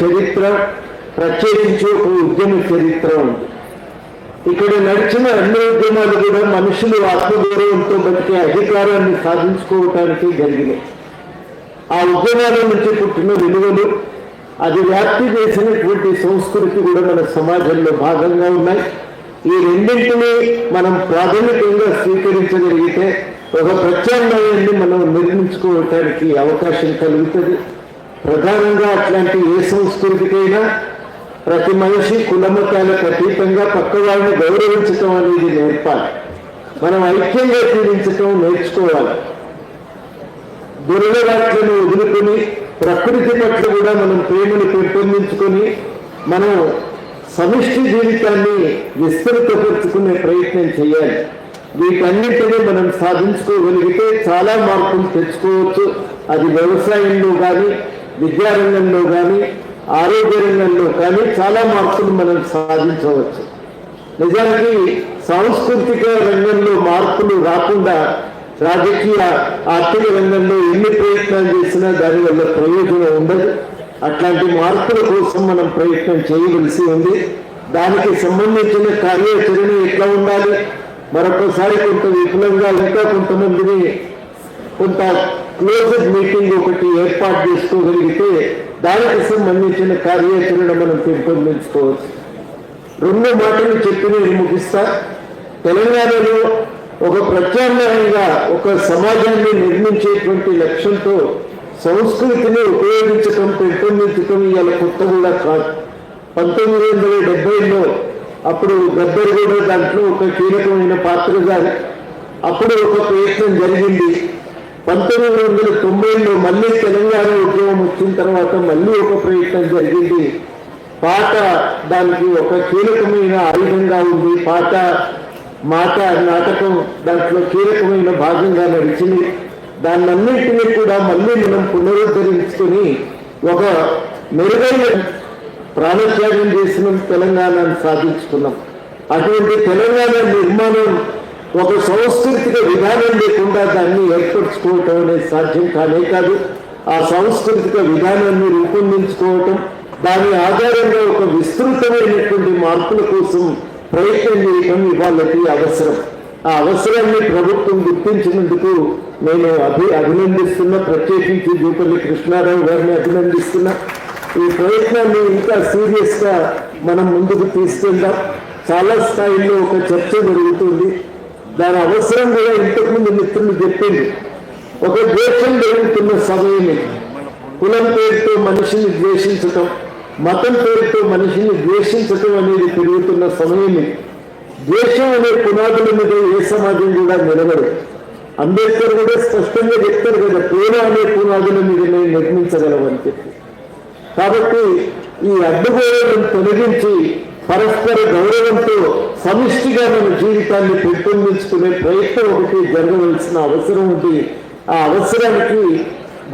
చరిత్ర ప్రత్యేకించి ఒక ఉద్యమ చరిత్ర ఉంది. ఇక్కడ నడిచిన అన్ని ఉద్యమాలు కూడా మనుషులు ఆత్మగౌరవంతో బతికే అధికారాన్ని సాధించుకోవటానికి జరిగినాయి. ఆ ఉద్యమాల నుంచి పుట్టిన విలువలు అది వ్యాప్తి చేసినటువంటి సంస్కృతి కూడా మన సమాజంలో భాగంగా ఉన్నాయి. ఈ రెండింటినీ మనం ప్రాథమికంగా స్వీకరించగలిగితే ఒక ప్రత్యామ్నాయాన్ని మనం నిర్మించుకోవటానికి అవకాశం కలుగుతుంది. ప్రధానంగా అట్లాంటి ఏ సంస్కృతికైనా ప్రతి మనిషి కులమతాలకు అతీతంగా పక్క వాళ్ళని గౌరవించటం అనేది నేర్పాలి. మనం ఐక్యంగా తీరించటం నేర్చుకోవాలి. దురలవాట్లను వదులుకొని ప్రకృతి పట్ల కూడా మనం ప్రేమను పెంపొందించుకొని మనం సమిష్టి జీవితాన్ని విస్తృతపరుచుకునే ప్రయత్నం చేయాలి. వీటన్నింటినీ మనం సాధించుకోగలిగితే చాలా మార్పులు తెచ్చుకోవచ్చు. అది వ్యవసాయంలో కానీ విద్యారంగంలో కానీ ఆరోగ్య రంగంలో కానీ చాలా మార్పులు మనం సాధించవచ్చు. నిజానికి సాంస్కృతిక రంగంలో మార్పులు రాకుండా రాజకీయ ఆర్థిక రంగంలో ఎన్ని ప్రయత్నాలు చేసినా దానివల్ల ప్రయోజనం ఉండదు. అట్లాంటి మార్పుల కోసం మనం ప్రయత్నం చేయవలసి ఉంది. దానికి సంబంధించిన కార్యాచరణ ఎట్లా ఉండాలి? మరొకసారి కొంత విపులంగా ఇంకా కొంతమందిని కొంత క్లోజ్డ్ మీటింగ్ ఒకటి ఏర్పాటు చేసుకోగలిగితే దానికి సంబంధించిన కార్యాచరణ మనం పెంపొందించుకోవచ్చు. రెండు మాటలు చెప్పి నేను ముగిస్తా. తెలంగాణలో ఒక ప్రత్యామ్నాయంగా ఒక సమాజాన్ని నిర్మించేటువంటి లక్ష్యంతో సంస్కృతిని ఉపయోగించటం పెంపొందించటం ఇవాళ కొత్త కూడా కాదు. పంతొమ్మిది వందల డెబ్బైలో అప్పుడు గద్దర్ కూడా దాంట్లో ఒక కీలకమైన పాత్రగా అప్పుడు ఒక ప్రయత్నం జరిగింది. పంతొమ్మిది వందల తొంభైలో మళ్ళీ తెలంగాణ ఉద్యమం వచ్చిన తర్వాత మళ్ళీ ఒక ప్రయత్నం జరిగింది. పాట దానికి ఒక కీలకమైన ఆయుధంగా ఉంది. పాట మాట నాటకం దాంట్లో కీలకమైన భాగంగా నడిచింది. దాన్నన్నింటినీ కూడా మళ్ళీ మనం పునరుద్ధరించుకొని ఒక మెరుగైన ప్రాణత్యాగం చేసిన తెలంగాణను సాధించుకున్నాం. అటువంటి తెలంగాణ నిర్మాణం ఒక సాంస్కృతిక విధానం లేకుండా దాన్ని ఏర్పరచుకోవటం అనేది సాధ్యం కానే కాదు. ఆ సాంస్కృతిక విధానాన్ని రూపొందించుకోవటం దాని ఆధారంగా ఒక విస్తృతమైనటువంటి మార్పుల కోసం ప్రయత్నం చేయటం ఇవాళకి అవసరం. ఆ అవసరాన్ని ప్రభుత్వం గుర్తించినందుకు నేను అభి అభినందిస్తున్నా ప్రత్యేకించి జూపల్లి కృష్ణారావు గారిని అభినందిస్తున్నా. ఈ ప్రయత్నాన్ని ఇంకా సీరియస్గా మనం ముందుకు తీసుకెళ్దాం. చాలా స్థాయిలో ఒక చర్చ జరుగుతుంది. దాని అవసరం కూడా ఇంతకుముందు మిత్రులు చెప్పింది. ఒక ద్వేషం జరుగుతున్న సమయమే. కులం పేరుతో మనిషిని ద్వేషించటం మతం పేరుతో మనిషిని ద్వేషించటం అనేది పెరుగుతున్న సమయమే. ద్వేషం అనే పునాదుల మీద ఏ సమాజం కూడా నిలబడదు. అంబేద్కర్ కూడా స్పష్టంగా చెప్తారు కదా ప్రేమ అనే పునాదుల మీద నేను నిర్మించగలవని చెప్పి. కాబట్టి ఈ అడ్డుగోడలను తొలగించి పరస్పర గౌరవంతో సమిష్టిగా మన జీవితాన్ని పెంపొందించుకునే ప్రయత్నం ఒకటి జరగవలసిన అవసరం ఉంది. ఆ అవసరానికి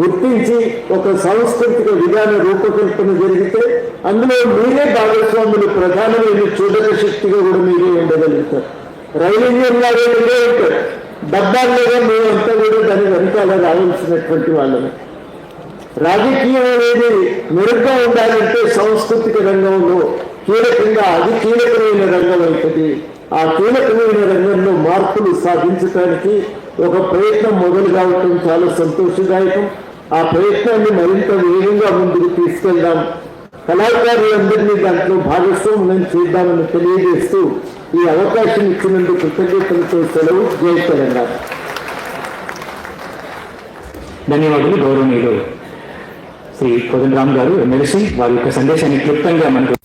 గుర్తించి ఒక సాంస్కృతిక విధాన రూపకల్పన జరిగితే అందులో మీరే భాగస్వాములు ప్రధానమైన చూడక శక్తిగా కూడా మీరే ఉండగలుగుతారు. రైలు ఇంజిన్ లాగా మీరే ఉంటారు. డబ్బాల్లోగా మేమంతా కూడా దాని వెనకాల రావాల్సినటువంటి వాళ్ళని రాజకీయం అనేది మెరుగ్గా ఉండాలంటే సాంస్కృతిక రంగంలో కీలకంగా అది కీలకమైన రంగం అవుతుంది ఆ కీలకమైన రంగంలో మార్పులు సాధించడానికి ఒక ప్రయత్నం మొదలు కావటం చాలా సంతోషదాయకం. ఆ ప్రయత్నాన్ని మరింత వేగంగా ముందుకు తీసుకెళ్దాం. కళాకారులందరినీ దాంట్లో భాగస్వామ్యం చేద్దామని తెలియజేస్తూ ఈ అవకాశం ఇచ్చినందుకు కృతజ్ఞతలతో సెలవు. జై తెలంగాణ. ధన్యవాదాలు గౌరవనీయులు. శ్రీ కోదండరామ్ గారు ఎమ్మెల్సీ వారి యొక్క సందేశాన్ని క్లుప్తంగా మనకు